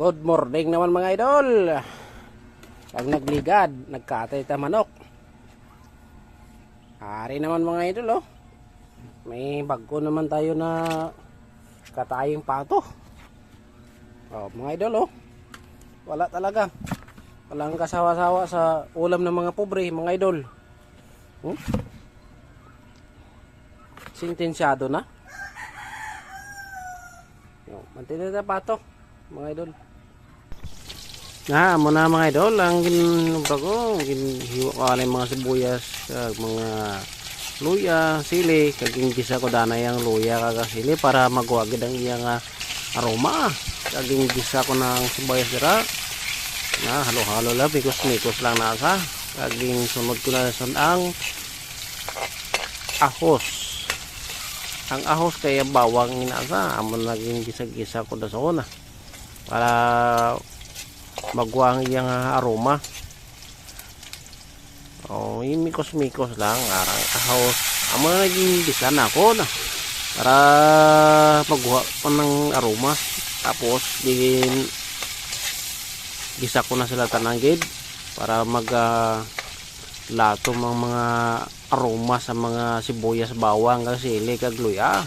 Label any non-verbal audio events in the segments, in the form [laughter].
Good morning naman mga idol. Pag nagligad, nagkatay ta manok. Ari naman mga idol oh. May bago naman tayo na kataying pato. Oh, mga idol oh. Wala talaga. Walang kasawa-sawa sa ulam ng mga pobre, mga idol. Hmm? Sintensyado na. Yo, mantin na pato, mga idol. Na, amo na mga idol, ang ginbago, ginhiwa ko alay mga sibuyas, kag mga luya, sili, kag gisa ko danay ang luya kag sili para magwagid ang iyang ah, aroma. Kag gisa ko ng sibuyas dira. Na, halo-halo lang, mikos-mikos lang nasa. Kag sunod ko na sun ang ahos. Ang ahos kaya bawang inasa, amo naging gisa-gisa ko da sa una. Para magwang iyang aroma. Oh, yung mikos-mikos lang, arang ahos. Amo na naging gisa na ako na. Para magwa pa ng aroma. Tapos, din gisa ko na sila tananggid para mag ah, lato ng mga aroma sa mga sibuyas, bawang, kag sili, kag luya.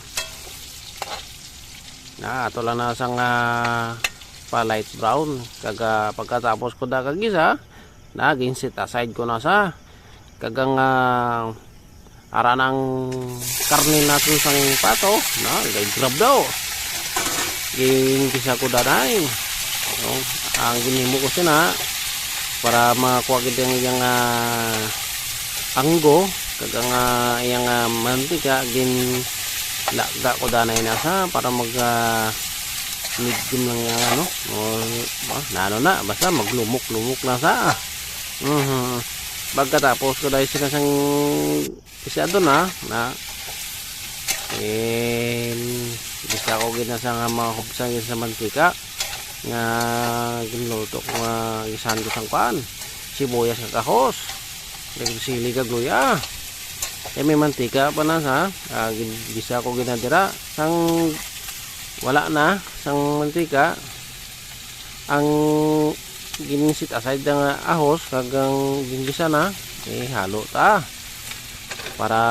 Na, ato lang na sang ah, pa light brown. Kaga pagkatapos ko da kag gisa, naging sit aside ko na sa kagang uh, ara ng karne natin sang pato na gay grab daw ging gisa ko danay no? ang ginimo ko sina para makuha gid ang iyang ah, anggo kagang uh, iyang ah, mantika gin laga ko danay na sa para mag ah, medium lang yung ano o, ah, na basta maglumok-lumok na sa mhm. Pagkatapos ko dahil sila sang isa doon na na eh gusto ko ginasa nga mga hubsang sa mantika nga ginluto ko nga gisan ko sang kuan sibuyas nga kahos dagdag sili kag luya eh may mantika pa na sa ah, gisa ko ginadira sang wala na sang mantika. Ang ginisit aside ng ahos kagang ginggisa na eh halo ta. Para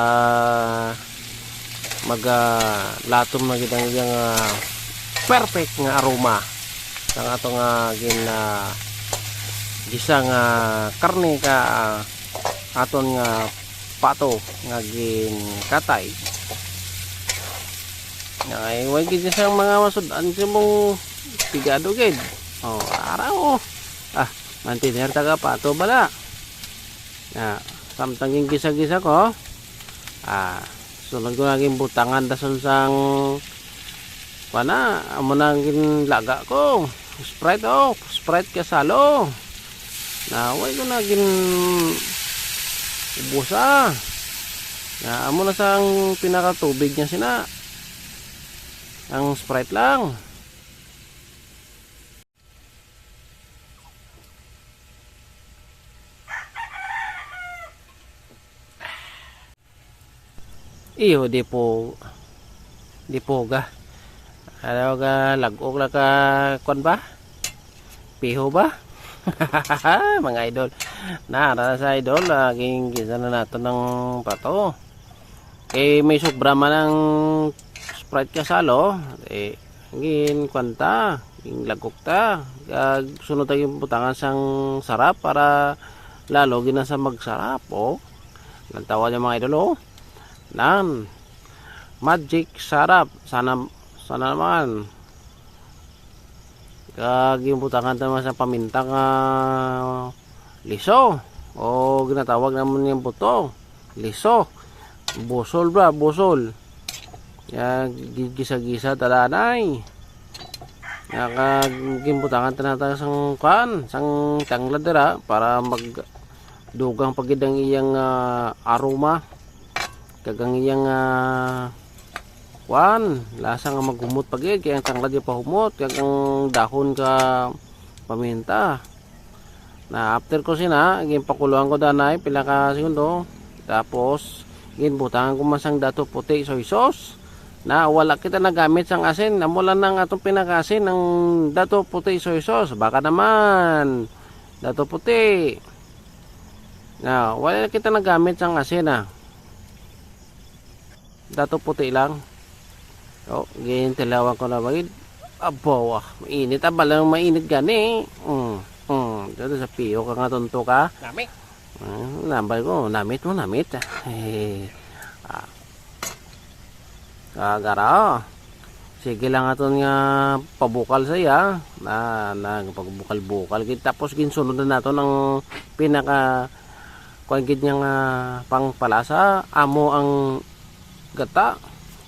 mag ah, latom na gitang iyang ah, perfect nga aroma sang ato nga gin ah, gisa nga karne ka ah, aton nga pato nga gin katay ay wag gid sang mga masudan sa mong pigado gid oh araw ah mantiner taga pato bala. Na samtang yung gisa-gisa ko. Ah sunod ko naging butangan dason sang pana amo nang laga ko. Sprite oh sprite kasalo na way ko naging ubusa na amo na sang pinakatubig niya sina ang sprite lang. Iyo di po di po ga. Ano ka lagok la ka kwan ba? Piho ba? [laughs] Mga idol. Na para sa idol laging gisa na nato ng pato. Eh may sobra man ng sprite kasalo eh ngin kwanta yung lagok ta kag sunod tayo yung butangan sang sarap para lalo gina sa magsarap oh. Lantawan yung mga idol oh. Nan magic sarap sana sana naman. Kag yung butangan naman sa paminta nga liso o ginatawag naman yung buto liso. Busol ba busol ya gigisa-gisa talanay. Ya kag gimbutangan tanata sang kan sang tanglad dira para mag dugang pagidang iyang ah, aroma. Kagang iyang uh, kwan lasa nga maghumot pagid kaya ang tanglad yung pahumot kagang dahon ka paminta. Na after ko sina ginpakuluan ko danay pila ka segundo. Tapos ginbutangan ko masang dato puti soy sauce na wala kita nagamit sang asin. Amo lang nang atong pinakasin ng dato puti soy sauce baka naman dato puti. Na wala kita nagamit sang asin ah. Dato puti lang. Oh ganyan tilawan ko na bagid. Abo ah mainit. Aba lang mainit gani. Mm mm. Dito sa piyo ka nga tunto ka. Nami. Ah, nambal ko, namit mo, namit. Eh. Kagara. Sige lang aton nga pabukal sa iya. Na, na pagbukal-bukal. Gid Tapos ginsunod na nato ng pinaka kuan gid nga pangpalasa. Amo ang gata.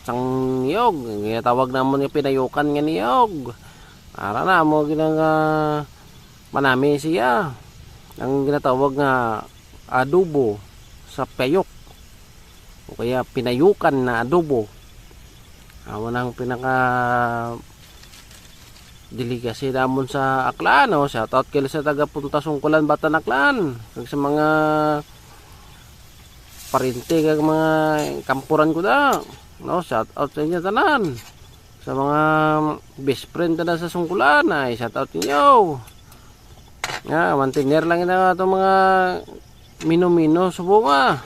Sang niyog. Tawag namon nga pinayukan nga niyog. Ara na mo ginang ah, manami siya ang ginatawag nga adobo sa payok o kaya pinayukan na adobo amo nang pinaka delikasi namon sa Aklan o shout out kila sa taga Punta Sungkulan Batan Aklan. Kag sa mga parinte kag mga kampuran ko da no? Shout out sa inyo tanan. Sa mga best friend na sa Sungkulan ay shout out ninyo. Nga, mantiner lang ina itong mga mino-mino sa bunga.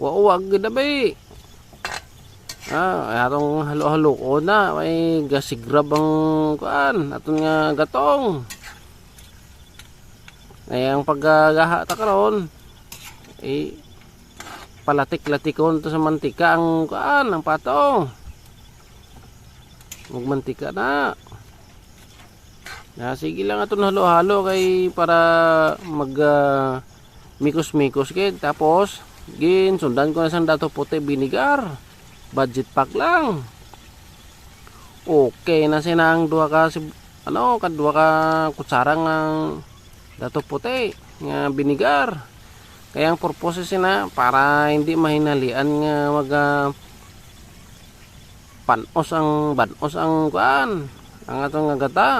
Wawag gidabi. Ah, atong halo-halo ko na may gasigrab ang kuan atong nga gatong. Ay ang paggaha ta karon eh palatik-latikon to sa mantika ang kuan ang patong. Magmantika na. Na sige lang ato halo-halo kay para mag ah, mikos-mikos kay tapos gin sundan ko na sang dato puti binigar. Budget pack lang. Okay na sinang duha ka ano kadua ka kutsara nga dato puti nga binigar. Kaya ang purpose sina para hindi mahinalian nga mag panos ang banos ang kuan ang atong nga gata.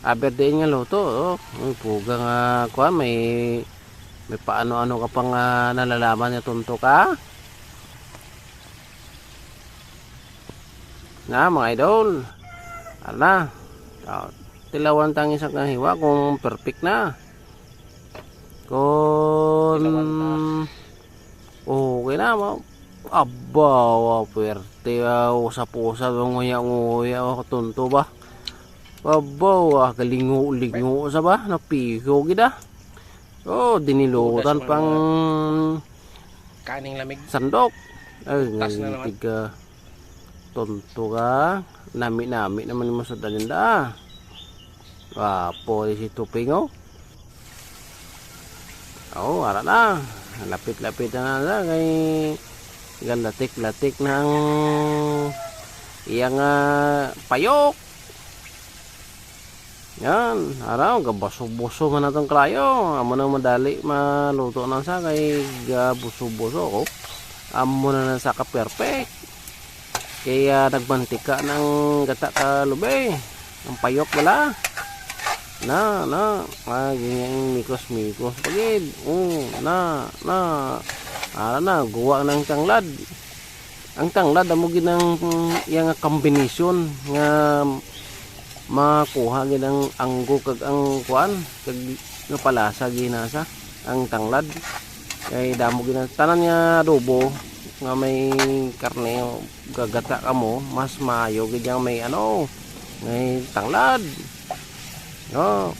Aberde nga luto, oh. Ang puga nga kuha, may may paano-ano ka pang ah, nalalaman niya tunto ka. Na, mga idol. Ano na. Oh, tilawan tang isang hiwa kung perfect na. Kung okay na mo. Aba, wa pwerte. Usa-pusa, nguya-nguya. Oh, tunto ba? Babaw, ah, kalingo-lingo sa ba? Napiho gida. Oh, dinilutan Budas pang Kaning lamig. sandok. Ay, Tas na naman. ngitig ka. Tonto ka. Nami-nami naman mo sa dalinda. Wapo si Tuping, oh. Oo, ara na. Lapit-lapit na na kay galatik-latik ng iyang ah, payok. Yan, araw, gabaso-buso man natong krayo. Amo na madali maluto na sa kay gabuso-buso ko. Amo na na sa ka perfect. Kaya nagmantika ng gata ka lube. Ang payok wala. Na, na, ah, ganyan mikos-mikos. Pagid, oh, na, na. Ara na, guwa ng tanglad. Ang tanglad, amo ginang yang kombinasyon nga makuha gid ang anggo kag ang kuan kag nga palasa ginasa ang tanglad. Kay damo gina tanan nga adobo nga may karne gagata ka mo mas maayo gid yang may ano may tanglad. No?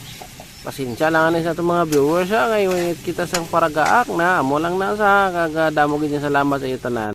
Pasensya lang ani sa itong mga viewers ha? Kay kita sang paragaak na amo lang na sa kag damo gid salamat sa iyo tanan